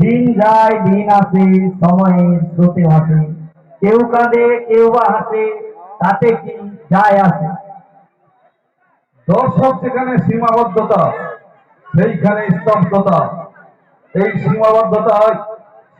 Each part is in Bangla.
দিন যায়, দিন আসে, সময়ের স্রোতে ভাসে। কেউ কাঁদে, কেউ বা হাসে, তাতে কি যায় আসে? দর্শক যেখানে সীমাবদ্ধতা, সেইখানে স্তব্ধতা। এই সীমাবদ্ধতায়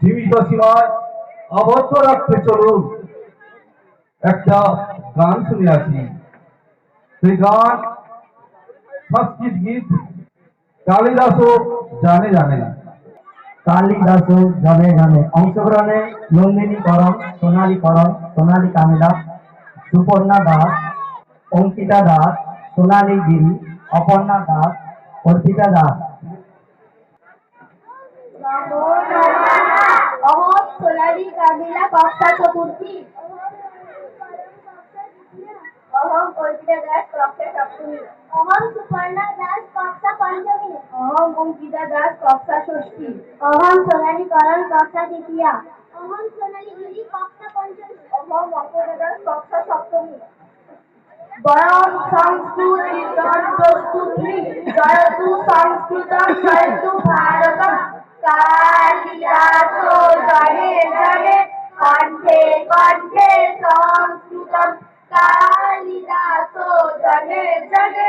সীমিত সীমায় আবদ্ধ রাখতে চলুন। একটা গান শুনে আসি। সেই গান সংস্কৃত গীত, কালিদাসও জানে জানে না। কালিদাস জনে জনে অংশগ্রহণে নন্দিনী করম সোনালী করম সোনালী কামিলা সুপর্ণা দাস অঙ্কিতা দাস সোনালী গিরি অপর্ণা দাস অর্পিতা দাস অহম সোনালী কামিলা কক্ষা চতুর্থী অহম অর্পিতা দাস কক্ষা সপ্তমী অহম সুপর্ণা দাস কক্ষা পঞ্চমী অহম অঙ্কিতা দাস কক্ষা ষষ্ঠী। অহম সোনালী করণ কক্ষা তৃতীয়া। অহম সোনালী গিরি কক্ষা পঞ্চমী। অহম অঙ্কিতা দাস কক্ষা সপ্তমী। বরং সংস্কৃতিকরণ প্রস্তুতি জয়তু সংস্কৃতম জয়তু ভারতম। কালিদাস জনে জনে কণ্ঠে কণ্ঠে সংস্কৃতম। কালিদাস জনে জনে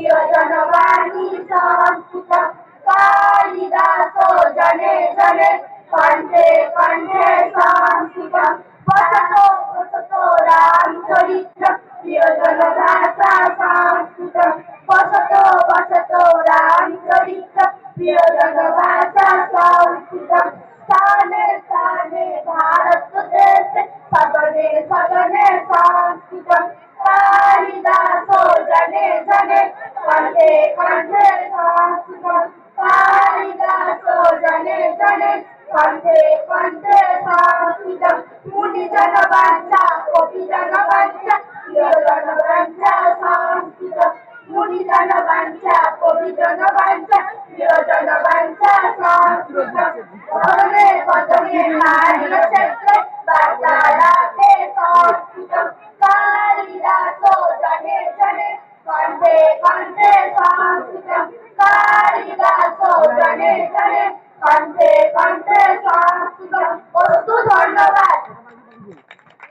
প্রিয়জন বাণী সংস্কৃতম কালিদাস জনে জনে কণ্ঠে কণ্ঠে সংস্কৃতম বসত বসত রাম চরিত্র প্রিয়জন ভাষা সংস্কৃতম বসত বসত রাম চরিত্র প্রিয়জন ভাষা সংস্কৃতম স্থানে স্থানে ভারত দেশে সদনে সদনে সংস্কৃতম কালিদাস জনে জনে কণ্ঠে কণ্ঠে সংস্কৃতম কালিদাস জনে জনে কণ্ঠে কণ্ঠে সংস্কৃতম মুনিজন বাঞ্ছা কবিজন বাঞ্ছা প্রিয়জন বাঞ্ছা সংস্কৃতম মুনিজন বাঞ্ছা কবিজন বাঞ্ছা প্রিয়জন বাঞ্ছা সংস্কৃতম পদমে পদমে হারিয়ে ক্ষেত্রে বার্তালাপে সংস্কৃতম কালিদাস জনে জনে কণ্ঠে কণ্ঠে সংস্কৃতম কালিদাস জনে জনে কণ্ঠে কণ্ঠে সংস্কৃতম